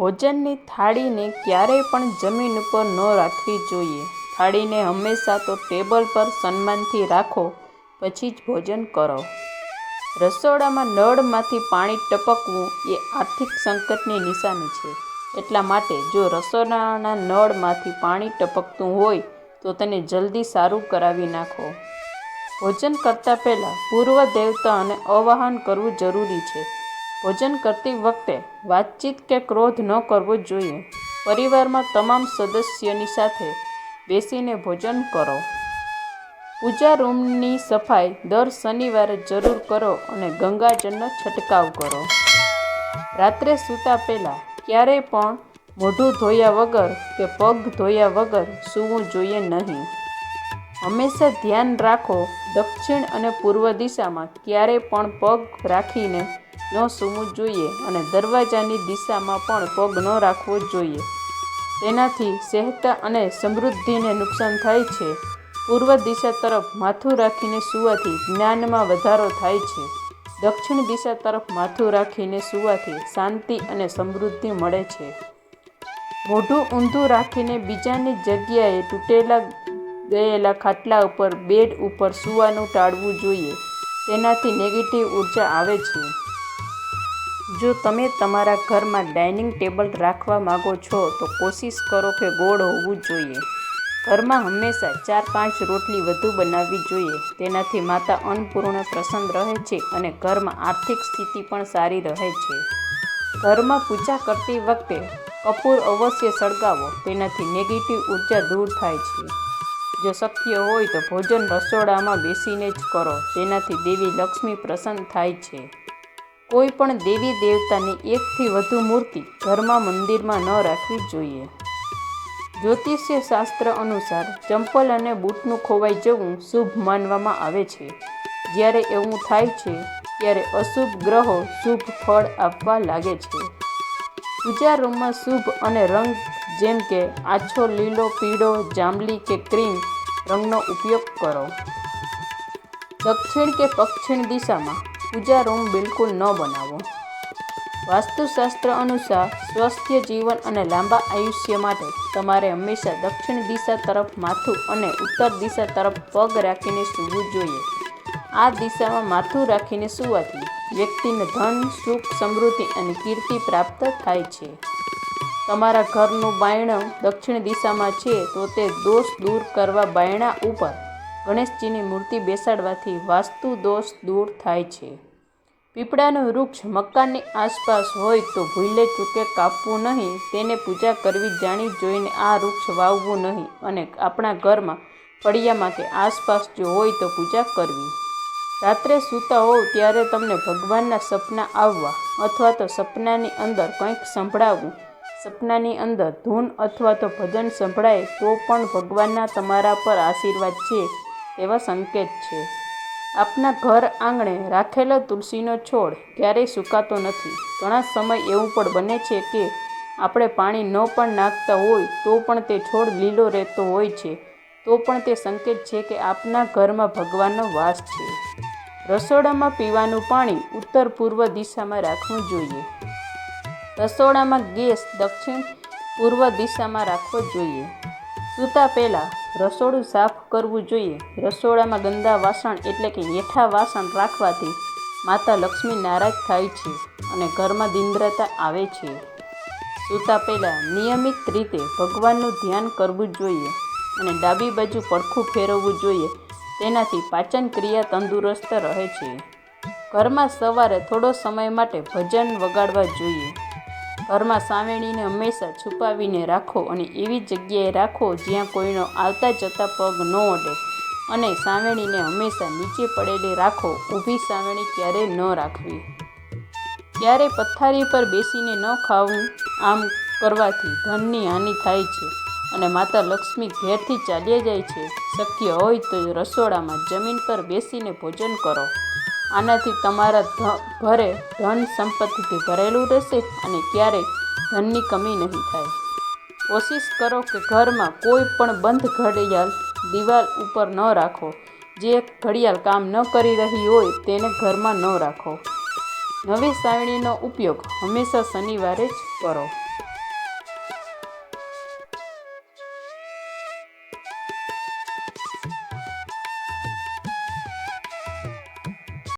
ભોજનની થાળીને ક્યારેય પણ જમીન ઉપર ન રાખવી જોઈએ. થાળીને હંમેશા તો ટેબલ પર સન્માનથી રાખો, પછી જ ભોજન કરો. રસોડામાં નળમાંથી પાણી ટપકવું એ આર્થિક સંકટની નિશાની છે. એટલા માટે જો રસોડાના નળમાંથી પાણી ટપકતું હોય, તો તેને જલ્દી સારું કરાવી નાખો. ભોજન કરતાં પહેલાં પૂર્વ દેવતાને અવાહન કરવું જરૂરી છે. ભોજન કરતી વખતે વાતચીત કે ક્રોધ ન કરવો જોઈએ. પરિવારમાં તમામ સદસ્યોની સાથે બેસીને ભોજન કરો. પૂજા રૂમની સફાઈ દર શનિવારે જરૂર કરો અને ગંગાજળનો છંટકાવ કરો. રાત્રે સૂતા પહેલાં ક્યારેય પણ મોઢું ધોયા વગર કે પગ ધોયા વગર સૂવું જોઈએ નહીં. હંમેશા ધ્યાન રાખો દક્ષિણ અને પૂર્વ દિશામાં ક્યારેય પણ પગ રાખીને ન સૂવું જોઈએ અને દરવાજાની દિશામાં પણ પગ ન રાખવો જોઈએ. તેનાથી સેહત અને સમૃદ્ધિને નુકસાન થાય છે. પૂર્વ દિશા તરફ માથું રાખીને સૂવાથી જ્ઞાનમાં વધારો થાય છે. દક્ષિણ દિશા તરફ માથું રાખીને સૂવાથી શાંતિ અને સમૃદ્ધિ મળે છે. મોઢું ઊંધું રાખીને બીજાની જગ્યાએ તૂટેલા ગયેલા ખાટલા ઉપર, બેડ ઉપર સૂવાનું ટાળવું જોઈએ. તેનાથી નેગેટિવ ઊર્જા આવે છે. જો તમે તમારા ઘરમાં ડાઇનિંગ ટેબલ રાખવા માગો છો, તો કોશિશ કરો કે ગોળ હોવું જોઈએ. ઘરમાં હંમેશા ચાર પાંચ રોટલી વધુ બનાવવી જોઈએ. તેનાથી માતા અન્નપૂર્ણ પ્રસન્ન રહે છે અને ઘરમાં આર્થિક સ્થિતિ પણ સારી રહે છે. ઘરમાં પૂજા કરતી વખતે કપૂર અવશ્ય સળગાવો, તેનાથી નેગેટિવ ઊર્જા દૂર થાય છે. જો શક્ય હોય તો ભોજન રસોડામાં બેસીને જ કરો તેનાથી દેવી લક્ષ્મી પ્રસન્ન થાય છે. કોઈ પણ દેવી દેવતાની એકથી વધુ મૂર્તિ ઘરમાં મંદિરમાં ન રાખવી જોઈએ. જ્યોતિષ્ય શાસ્ત્ર અનુસાર ચંપલ અને બૂટનું ખોવાઈ જવું શુભ માનવામાં આવે છે. જ્યારે એવું થાય છે, ત્યારે અશુભ ગ્રહો શુભ ફળ આપવા લાગે છે. પૂજા રૂમમાં શુભ અને રંગ, જેમ કે આછો, લીલો, પીળો, જાંબલી કે ક્રીમ, રંગનો ઉપયોગ કરો. દક્ષિણ કે પશ્ચિમ દિશામાં પૂજા રૂમ બિલકુલ ન બનાવો. વાસ્તુશાસ્ત્ર અનુસાર સ્વસ્થ જીવન અને લાંબા આયુષ્ય માટે તમારે હંમેશા દક્ષિણ દિશા તરફ માથું અને ઉત્તર દિશા તરફ પગ રાખીને સૂવું જોઈએ. આ દિશામાં માથું રાખીને સૂવાથી વ્યક્તિને ધન, સુખ, સમૃદ્ધિ અને કીર્તિ પ્રાપ્ત થાય છે. તમારા ઘરનું બાયણું દક્ષિણ દિશામાં છે તો તે દોષ દૂર કરવા બાયણા ઉપર ગણેશજીની મૂર્તિ બેસાડવાથી વાસ્તુ દોષ દૂર થાય છે. પીપળાનું વૃક્ષ મકાનની આસપાસ હોય તો ભૂલે ચૂકે કાપવું નહીં, તેને પૂજા કરવી જાણી જોઈને આ વૃક્ષ વાવવું નહીં અને આપણા ઘરમાં ફળિયામાં કે આસપાસ જો હોય તો પૂજા કરવી. રાત્રે સૂતા હોવ ત્યારે તમને ભગવાનના સપના આવવા અથવા તો સપનાની અંદર કંઈક સંભળાવવું સપનાની અંદર ધૂન અથવા તો ભજન સંભળાય તો પણ ભગવાનના તમારા પર આશીર્વાદ છે. એવા સંકેત છે. આપના ઘર આંગણે રાખેલો તુલસીનો છોડ ક્યારેય સુકાતો નથી. ઘણા સમય એવું પણ બને છે કે આપણે પાણી ન પણ નાખતા હોય તો પણ તે છોડ લીલો રહેતો હોય છે. તો પણ તે સંકેત છે કે આપના ઘરમાં ભગવાનનો વાસ છે. રસોડામાં પીવાનું પાણી ઉત્તર પૂર્વ દિશામાં રાખવું જોઈએ. રસોડામાં ગેસ દક્ષિણ પૂર્વ દિશામાં રાખવો જોઈએ. સૂતા પહેલાં રસોડું સાફ કરવું જોઈએ. રસોડામાં ગંદા વાસણ એટલે કે હેઠા વાસણ રાખવાથી માતા લક્ષ્મી નારાજ થાય છે અને ઘરમાં દિંદ્રતા આવે છે. સૂતા પહેલાં નિયમિત રીતે ભગવાનનું ધ્યાન કરવું જોઈએ અને ડાબી બાજુ પડખું ફેરવવું જોઈએ. તેનાથી પાચન ક્રિયા તંદુરસ્ત રહે છે. ઘરમાં સવારે થોડો સમય માટે ભજન વગાડવા જોઈએ. ઘરમાં સાવેણીને હંમેશા છુપાવીને રાખો અને એવી જગ્યાએ રાખો જ્યાં કોઈનો આવતા જતા પગ ન અડે અને સાવેણીને હંમેશા નીચે પડેલી રાખો, ઊભી સાવેણી ક્યારેય ન રાખવી. ક્યારે પથારી પર બેસીને ન ખાવું, આમ કરવાથી ધનની હાનિ થાય છે અને માતા લક્ષ્મી ઘેરથી ચાલ્યા જાય છે. શક્ય હોય તો રસોડામાં જમીન પર બેસીને ભોજન કરો. આનાથી તમારા ઘરે ધન સંપત્તિથી ભરેલું રહેશે અને ક્યારેય ધનની કમી નહીં થાય. કોશિશ કરો કે ઘરમાં કોઈ પણ બંધ ઘડિયાળ, દિવાલ ઉપર ન રાખો. જે ઘડિયાળ કામ ન કરી રહી હોય તેને ઘરમાં ન રાખો. નવી સાવણીનો ઉપયોગ હંમેશા શનિવારે જ કરો.